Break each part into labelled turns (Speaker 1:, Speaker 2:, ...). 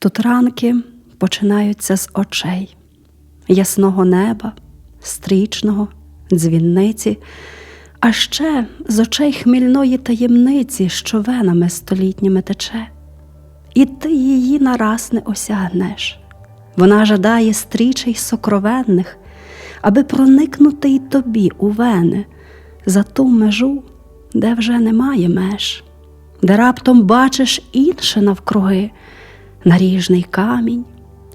Speaker 1: Тут ранки починаються з очей, ясного неба, стрічного, дзвінниці, а ще з очей хмільної таємниці, що венами столітніми тече, і ти її нараз не осягнеш. Вона жадає стрічей сокровенних, аби проникнути й тобі у вени за ту межу, де вже немає меж, де раптом бачиш інше навкруги, наріжний камінь,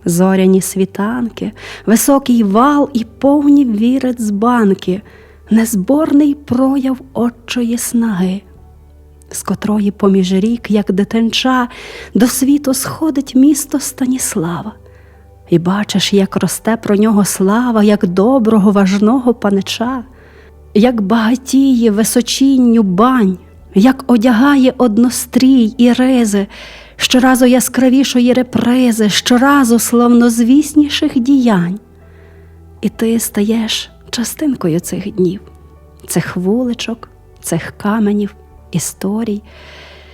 Speaker 1: зоряні світанки, високий вал і повні вірець з банки, незборний прояв отчої снаги, з котрої поміж рік, як дитинча, до світу сходить місто Станіслава. І бачиш, як росте про нього слава, як доброго, важного панича, як багатіє височінню бань, як одягає однострій і ризи, щоразу яскравішої репризи, щоразу славнозвісніших діянь. І ти стаєш частинкою цих днів, цих вуличок, цих каменів, історій,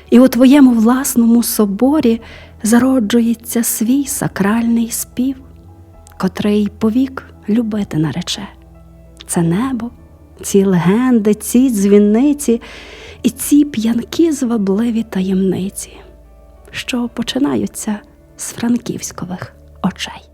Speaker 1: і у твоєму власному соборі зароджується свій сакральний спів, котрий повік любити нарече. Це небо, ці легенди, ці дзвіниці і ці п'янкі звабливі таємниці, що починаються з франківськових очей.